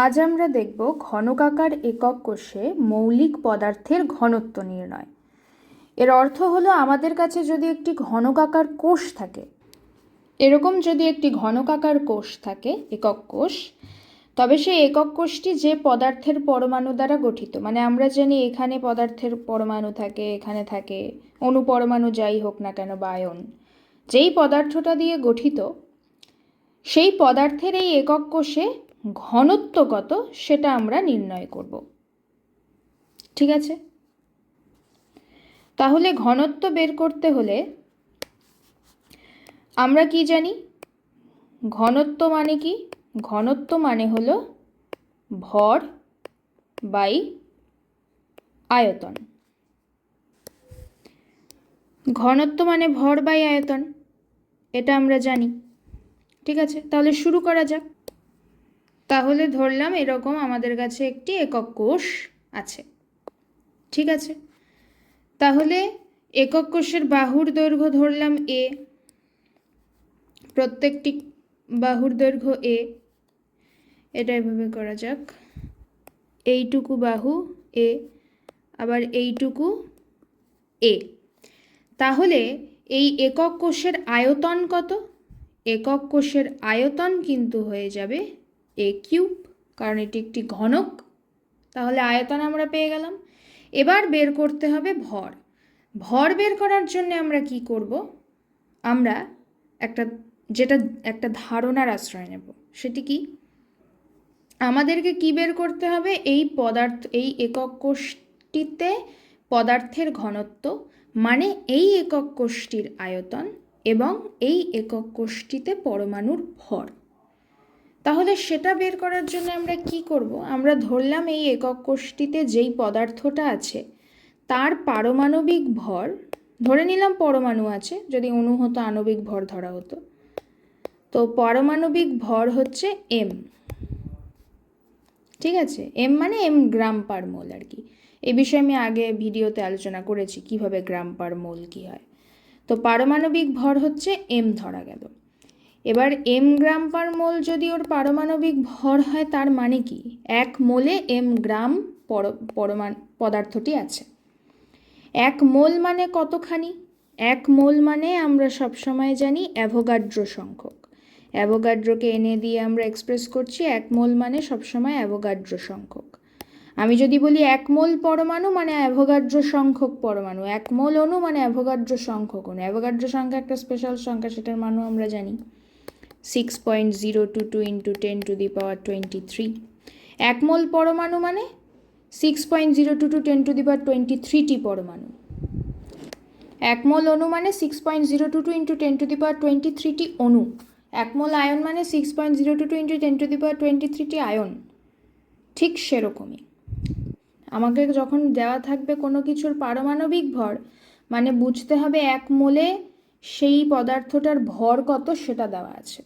আজ আমরা দেখব ঘনকাকার একক কোষে মৌলিক পদার্থের ঘনত্ব নির্ণয়। এর অর্থ হলো আমাদের কাছে যদি একটি ঘনকাকার কোষ থাকে, এরকম যদি একটি ঘনকাকার কোষ থাকে, একক কোষ, তবে সেই একক কোষটি যে পদার্থের পরমাণু দ্বারা গঠিত মানে আমরা জানি এখানে পদার্থের পরমাণু থাকে, এখানে থাকে অণুপরমাণু যাই হোক না কেন, বায়ন, যেই পদার্থটা দিয়ে গঠিত, সেই পদার্থের এই একক কোষে ঘনত্ব কত সেটা আমরা নির্ণয় করব। ঠিক আছে? তাহলে ঘনত্ব বের করতে হলে আমরা কি জানি? ঘনত্ব মানে কি? ঘনত্ব মানে হলো ভর বাই আয়তন। ঘনত্ব মানে ভর বাই আয়তন, এটা আমরা জানি। ঠিক আছে? তাহলে শুরু করা যাক। তাহলে ধরলাম এরকম আমাদের কাছে একটি একক কোষ আছে। ঠিক আছে? তাহলে একক কোষের বাহুর দৈর্ঘ্য ধরলাম এ প্রত্যেকটি বাহুর দৈর্ঘ্য এ এটা এভাবে করা যাক। এইটুকু বাহু এ আবার এইটুকু এ তাহলে এই একক কোষের আয়তন কত? একক কোষের আয়তন কিন্তু হয়ে যাবে এ কিউব কারণ এটি একটি ঘনক, তাহলে আয়তন আমরা পেয়ে গেলাম। এবার বের করতে হবে ভর। ভর বের করার জন্য আমরা কি করব? আমরা একটা, যেটা একটা ধারণার আশ্রয় নেব, সেটি কি? আমাদেরকে কি বের করতে হবে? এই পদার্থ, এই একক কোষটিতে পদার্থের ঘনত্ব মানে এই একক কোষটির আয়তন এবং এই একক কোষটিতে পরমাণুর ভর। তাহলে সেটা বের করার জন্য আমরা কি করব? আমরা ধরলাম এই একক কোষটিতে যেই পদার্থটা আছে, তার পারমাণবিক ভর, ধরে নিলাম পরমাণু আছে, যদি অণু হতো আণবিক ভর ধরা হতো, তো পারমাণবিক ভর হচ্ছে এম ঠিক আছে? এম মানে এম গ্রাম পার মোল আর কি। এই বিষয়ে আমি আগে ভিডিওতে আলোচনা করেছি কীভাবে গ্রাম পার মোল কী হয়। তো পারমাণবিক ভর হচ্ছে এম ধরা গেল। এবার এম গ্রাম পার মোল যদি ওর পারমাণবিক ভর হয়, তার মানে কি? এক মোলে এম গ্রাম পর পরমাণ পদার্থটি আছে। এক মোল মানে কতখানি? এক মোল মানে আমরা সবসময় জানি অ্যাভোগাড্র সংখ্যক। অ্যাভোগাড্রোকে এনে দিয়ে আমরা এক্সপ্রেস করছি, এক মোল মানে সবসময় অ্যাভোগাড্র সংখ্যক। আমি যদি বলি এক মোল পরমাণু মানে অ্যাভোগাড্র সংখ্যক পরমাণু, এক মোল অণু মানে অ্যাভোগাড্র সংখ্যক অণু। অ্যাভোগাড্র সংখ্যা একটা স্পেশাল সংখ্যা, সেটার মানও আমরা জানি। Six point zero two two into ten to the power twenty three এক মোল পরমাণু মানে six point zero two two ten to the power twenty thirty পরমাণু এক মোল অণু মানে six point zero two two into ten to the power twenty thirty অণু এক mole ion মানে six point zero two two into ten to the power twenty thirty ion ঠিক সেরকমই। আমাকে যখন দেওয়া থাকবে কোনো কিছুর পারমাণবিক ভর মানে বুঝতে হবে এক মোলে সেই পদার্থটার ভর কত সেটা দেওয়া আছে।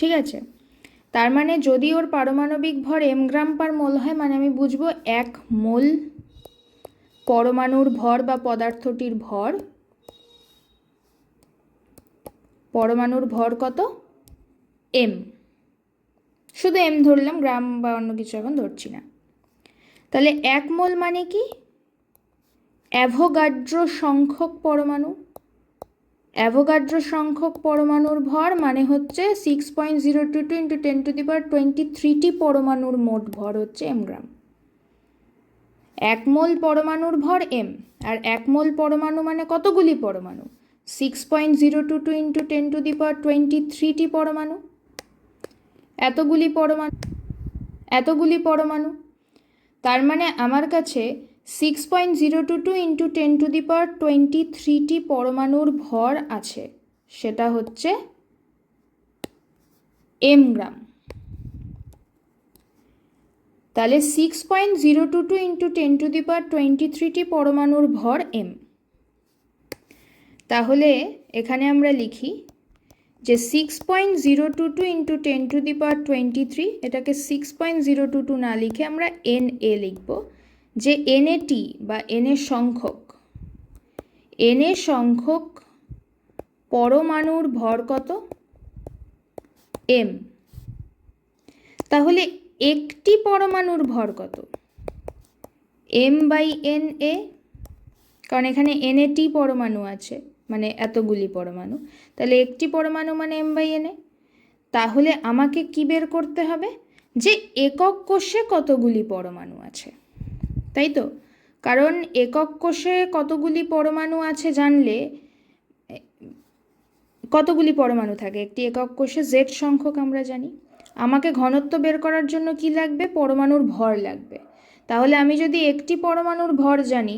ঠিক আছে? তার মানে যদি ওর পারমাণবিক ভর এম গ্রাম পার মোল হয় মানে আমি বুঝব এক মোল পরমাণুর ভর বা পদার্থটির ভর, পরমাণুর ভর কত? এম শুধু এম ধরলাম, গ্রাম বা অন্য কিছু এখন ধরছি না। তাহলে এক মোল মানে কি? অ্যাভোগাড্র সংখ্যক পরমাণু। অ্যাভোগাড্র সংখ্যক পরমাণুর ভর মানে হচ্ছে six point zero two two into ten to the power twenty thirty পরমাণুর মোট ভর হচ্ছে এম গ্রাম এক মোল পরমাণুর ভর এম আর এক মোল পরমাণু মানে কতগুলি পরমাণু? Six point zero two two into ten to the power twenty thirty পরমাণু। এতগুলি পরমাণু এতগুলি পরমাণু। তার মানে আমার কাছে six point zero two two into ten to the power twenty thirty পরমাণুর ভর আছে। সেটা হচ্ছে এম গ্রাম। তাহলে six point zero two two into ten to the power twenty thirty পরমাণুর ভর এম তাহলে এখানে আমরা লিখি যে six point zero two two into ten to the power twenty three এটাকে six point zero two two না লিখে আমরা এন এ লিখব। যে এন টি বা এন এ সংখ্যক। এন এ সংখ্যক পরমাণুর ভর কত? এম তাহলে একটি পরমাণুর ভর কত? এম বাই এন এ, কারণ এখানে এন এ টি পরমাণু আছে মানে এতগুলি পরমাণু। তাহলে একটি পরমাণু মানে এম বাই এন এ। তাহলে আমাকে কি বের করতে হবে? যে একক কোষে কতগুলি পরমাণু আছে। তাই তো? কারণ একক কোষে কতগুলি পরমাণু আছে জানলে, কতগুলি পরমাণু থাকে? একটি একক কোষে জেড সংখ্যক আমরা জানি। আমাকে ঘনত্ব বের করার জন্য কি লাগবে? পরমাণুর ভর লাগবে। তাহলে আমি যদি একটি পরমাণুর ভর জানি,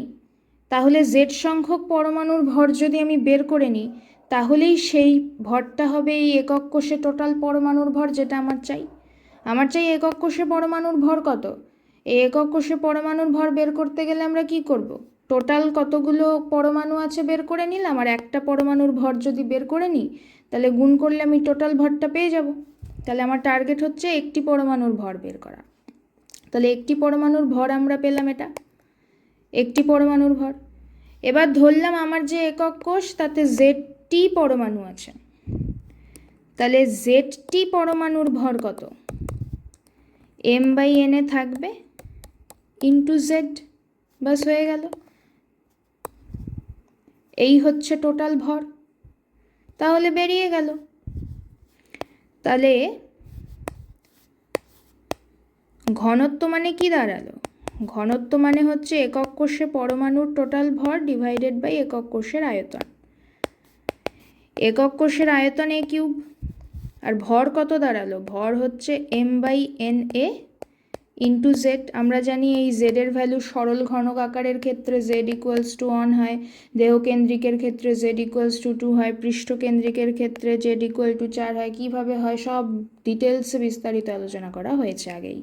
তাহলে জেড সংখ্যক পরমাণুর ভর যদি আমি বের করে নিই, তাহলেই সেই ভরটা হবে এই একক কোষে টোটাল পরমাণুর ভর যেটা আমার চাই। আমার চাই একক কোষে পরমাণুর ভর কত? এই একক কোষে পরমাণুর ভর বের করতে গেলে আমরা কি করব? টোটাল কতগুলো পরমাণু আছে বের করে নিলাম? আর একটা পরমাণুর ভর যদি বের করে নিই, তাহলে গুণ করলে আমি টোটাল ভরটা পেয়ে যাব। তাহলে আমার টার্গেট হচ্ছে একটি পরমাণুর ভর বের করা। তাহলে একটি পরমাণুর ভর আমরা পেলাম এটা। একটি পরমাণুর ভর। এবার ধরলাম আমার যে একক কোষ, তাতে জেডটি পরমাণু আছে। তাহলে জেডটি পরমাণুর ভর কত? এম বাই এনে থাকবে। ইন্টু জেড বাস হয়ে গেল। এই হচ্ছে টোটাল ভর। তাহলে বেরিয়ে গেল। তাহলে ঘনত্ব মানে কি দাঁড়াল? ঘনত্ব মানে হচ্ছে একক কোষে পরমাণুর টোটাল ভর ডিভাইডেড বাই একক কোষের আয়তন। একক কোষের আয়তন এ কিউব আর ভর কত দাঁড়াল? ভর হচ্ছে M by N A into Z আমরা জানি এই জেডের ভ্যালু সরল ঘনক আকারের ক্ষেত্রে জেড ইকুয়ালস টু ওয়ান হয়, দেহকেন্দ্রিকের ক্ষেত্রে জেড ইকুয়ালস টু টু হয়, পৃষ্ঠকেন্দ্রিকের ক্ষেত্রে জেড ইকুয়াল টু চার হয়, কীভাবে হয়, সব ডিটেলসে বিস্তারিত আলোচনা করা হয়েছে আগেই।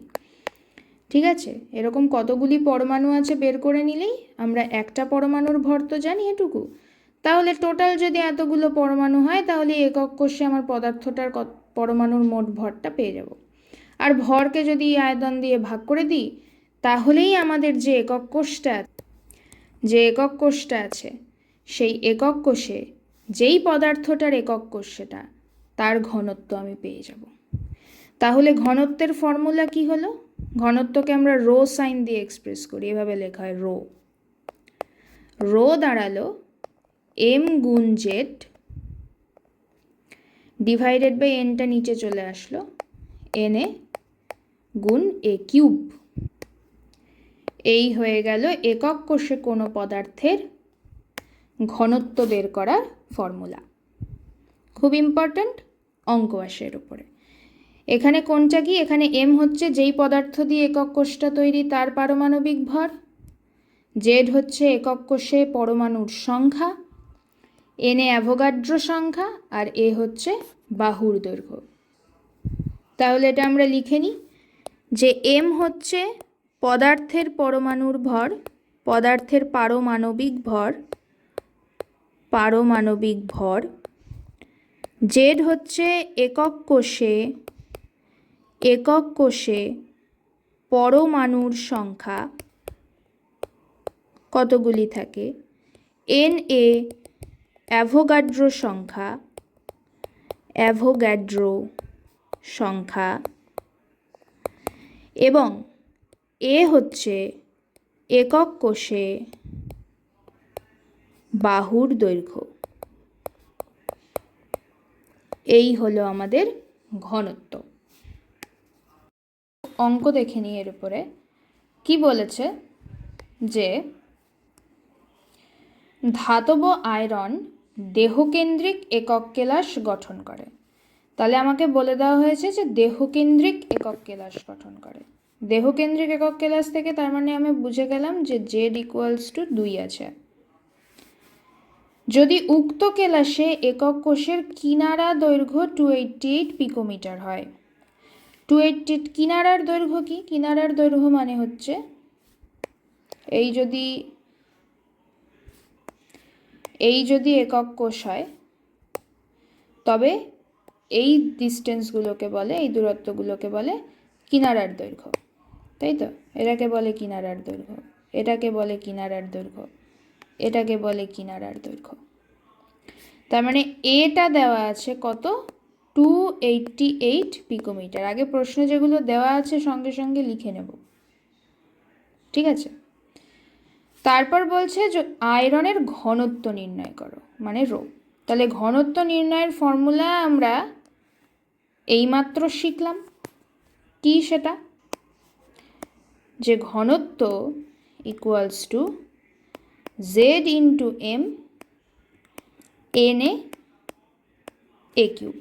ঠিক আছে? এরকম কতগুলি পরমাণু আছে বের করে নিলেই আমরা একটা পরমাণুর ভর তো জানি এটুকু। তাহলে টোটাল যদি এতগুলো পরমাণু হয়, তাহলে একক কোষে আমার পদার্থটার পরমাণুর মোট ভরটা পেয়ে যাব। আর ভরকে যদি আয়তন দিয়ে ভাগ করে দিই, তাহলেই আমাদের যে একক কোষটা যে একক কোষটা আছে, সেই একক কোষে যেই পদার্থটার একক কোষ সেটা, তার ঘনত্ব আমি পেয়ে যাব। তাহলে ঘনত্বের ফর্মুলা কি হলো? ঘনত্বকে আমরা রো সাইন দিয়ে এক্সপ্রেস করি, এভাবে লেখা হয় রো। রো দাঁড়াল এম গুণ জেড ডিভাইডেড বাই এনটা নিচে চলে আসলো, এন গুণ এ কিউব। এই হয়ে গেল একক কোষে কোনো পদার্থের ঘনত্ব বের করার ফর্মুলা। খুব ইম্পর্ট্যান্ট অঙ্ক আসে এর উপরে। এখানে কোনটা কি? এখানে এম হচ্ছে যেই পদার্থ দিয়ে একক কোষটা তৈরি, তার পারমাণবিক ভর। জেড হচ্ছে একক কোষে পরমাণুর সংখ্যা। এনে অ্যাভোগাড্রো সংখ্যা আর এ হচ্ছে বাহুর দৈর্ঘ্য। তাহলে এটা আমরা লিখে নিই। যে এম হচ্ছে পদার্থের পরমাণুর ভর, পদার্থের পারমাণবিক ভর পারমাণবিক ভর। জেড হচ্ছে একক কোষে একক কোষে পরমাণুর সংখ্যা কতগুলি থাকে? এন এ অ্যাভোগাড্রো সংখ্যা অ্যাভোগ্যাড্রো সংখ্যা। এবং এ হচ্ছে একক কোষে বাহুর দৈর্ঘ্য। এই হলো আমাদের ঘনত্ব। অঙ্ক দেখে নিই এর উপরে। কি বলেছে? যে ধাতব আয়রন দেহকেন্দ্রিক একক কেলাস গঠন করে। তাহলে আমাকে বলে দেওয়া হয়েছে যে দেহকেন্দ্রিক একক কেলাস গঠন করে। দেহকেন্দ্রিক একক কেলাস থেকে তার মানে আমি বুঝে গেলাম যে জেড ইকুয়ালস টু দুই আছে। যদি উক্ত কেলাসে একক কোষের কিনারা দৈর্ঘ্য টু এইটটি এইট পিকোমিটার হয়। টু এইটটি কিনারার দৈর্ঘ্য কি? কিনারার দৈর্ঘ্য মানে হচ্ছে এই যদি এই যদি একক কোষ হয়, তবে এই ডিস্টেন্সগুলোকে বলে, এই দূরত্বগুলোকে বলে কিনারার দৈর্ঘ্য। তাই তো? এটাকে বলে কিনারার দৈর্ঘ্য। এটাকে বলে কিনারার দৈর্ঘ্য। এটাকে বলে কিনারার দৈর্ঘ্য। তার মানে এটা দেওয়া আছে কত? টু এইটটি এইট পিকোমিটার আগে প্রশ্ন যেগুলো দেওয়া আছে সঙ্গে সঙ্গে লিখে নেব। ঠিক আছে? তারপর বলছে যে আয়রনের ঘনত্ব নির্ণয় করো মানে রো। তাহলে ঘনত্ব নির্ণয়ের ফর্মুলা আমরা এইমাত্র শিখলাম। কি সেটা? যে ঘনত্ব equals to Z into M N A cube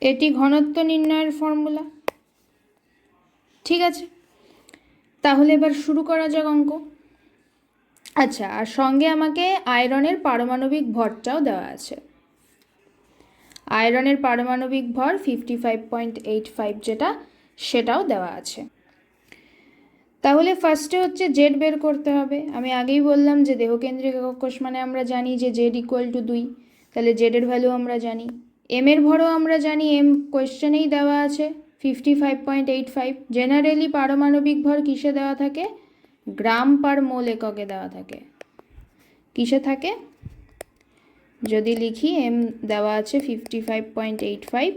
এটি ঘনত্ব নির্ণয়ের ফর্মুলা ঠিক আছে? তাহলে এবার শুরু করা যাক অঙ্ক। আচ্ছা আর সঙ্গে আমাকে আয়রনের পারমাণবিক ভরটাও দেওয়া আছে। আয়রনের পারমাণবিক ভর fifty five point eight five যেটা, সেটাও দেওয়া আছে। তাহলে ফার্স্টে হচ্ছে জেড বের করতে হবে। আমি আগেই বললাম যে দেহকেন্দ্রিক একক কোষ মানে আমরা জানি যে জেড ইকুয়াল টু দুই। তাহলে জেডের ভ্যালু আমরা জানি। এম এর ভরও আমরা জানি এম কোয়েশ্চেনেই দেওয়া আছে fifty five point eight five generally পারমাণবিক ভর কিসে দেওয়া থাকে? গ্রাম পার মোল এককে দেওয়া থাকে। কিসে থাকে? যদি লিখি এম দেওয়া আছে fifty five point eight five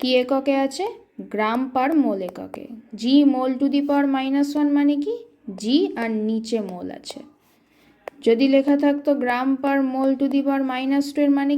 কী এককে আছে? গ্রাম পার মোল এককে। G mole to the power minus one মানে কি? জি আর নিচে মোল আছে। যদি লেখা থাকতো gram per mole to the power minus two এর মানে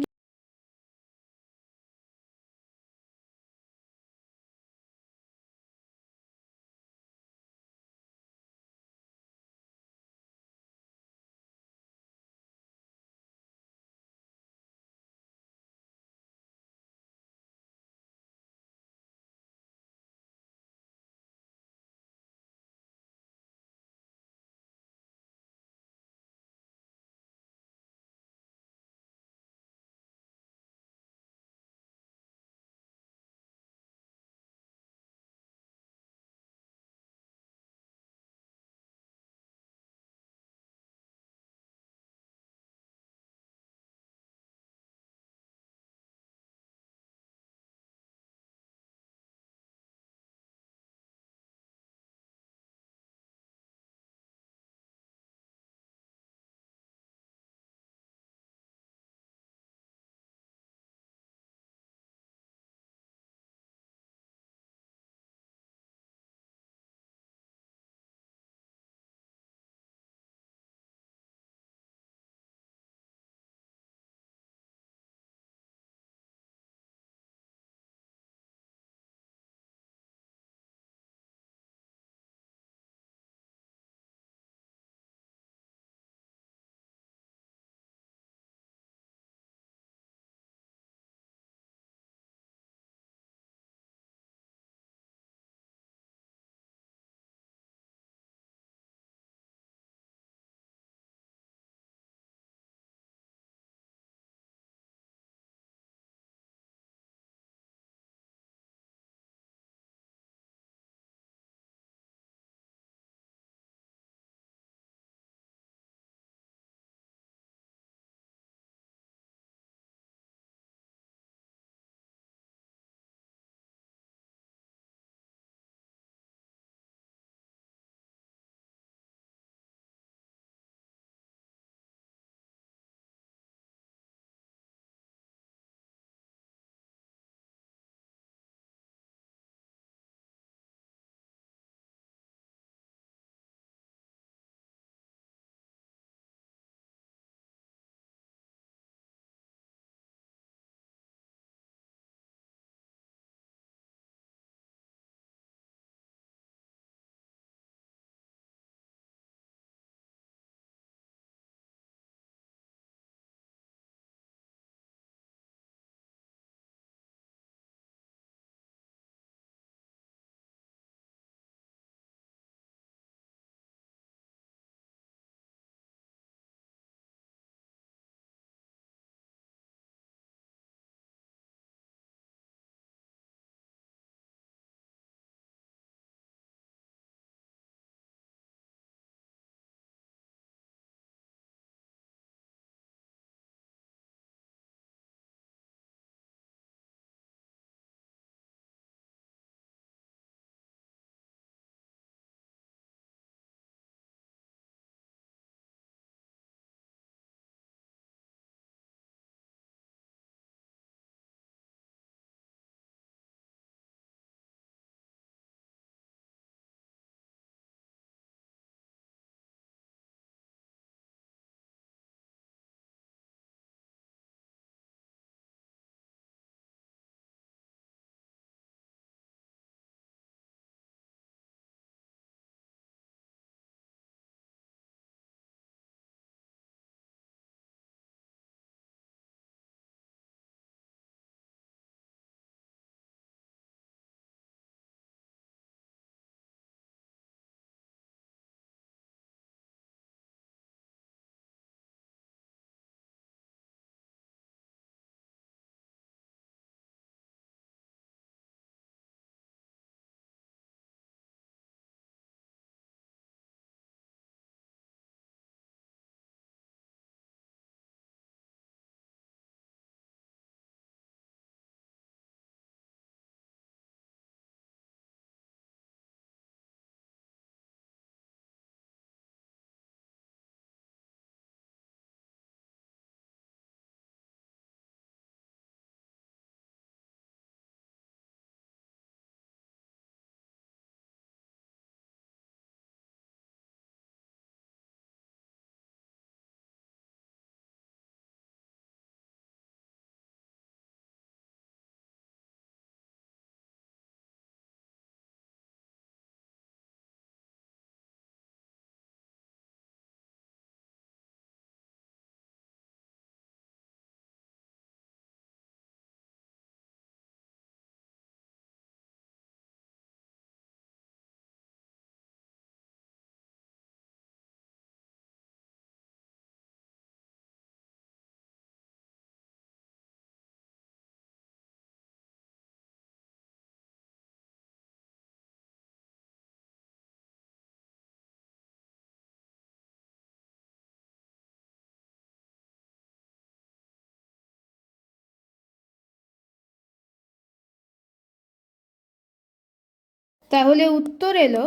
তাহলে উত্তর এলো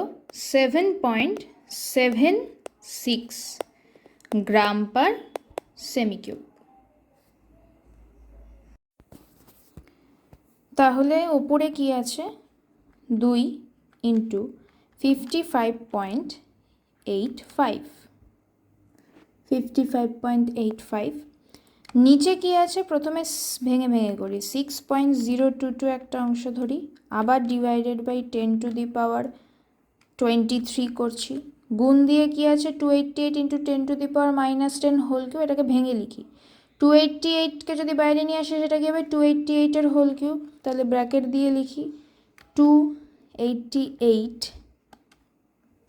seven point seven six gram per সেমিকিউব তাহলে ওপরে কি আছে? দুই into fifty five point eight five fifty five point eight five নিচে কি আছে? প্রথমে ভেঙে ভেঙে করি। Six point zero two two একটা অংশ ধরি। আবার divided by ten to the power twenty three করছি। গুণ দিয়ে কি আছে? Two eighty eight into ten to the power minus ten whole cube এটাকে ভেঙে লিখি। টু এইটটি এইটকে যদি বাইরে নিয়ে আসে, সেটা কি হবে? টু এইটটি এইটের হোল কিউব তাহলে ব্র্যাকেট দিয়ে লিখি। Two eighty eight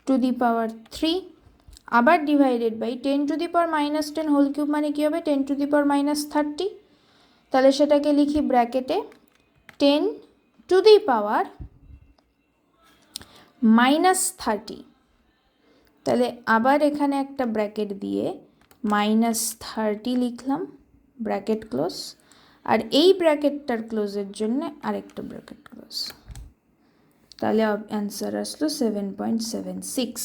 to the power three আবার divided by ten to the power minus ten whole cube মানে কী হবে? Ten to the power minus thirty তাহলে সেটাকে লিখি ব্র্যাকেটে ten to the power minus thirty তাহলে আবার এখানে একটা ব্র্যাকেট দিয়ে মাইনাস থার্টি লিখলাম ব্র্যাকেট ক্লোজ আর এই ব্র্যাকেটটার ক্লোজের জন্য আরেকটা ব্র্যাকেট ক্লোজ তাহলে অ্যান্সার আসলো সেভেন পয়েন্ট সেভেন সিক্স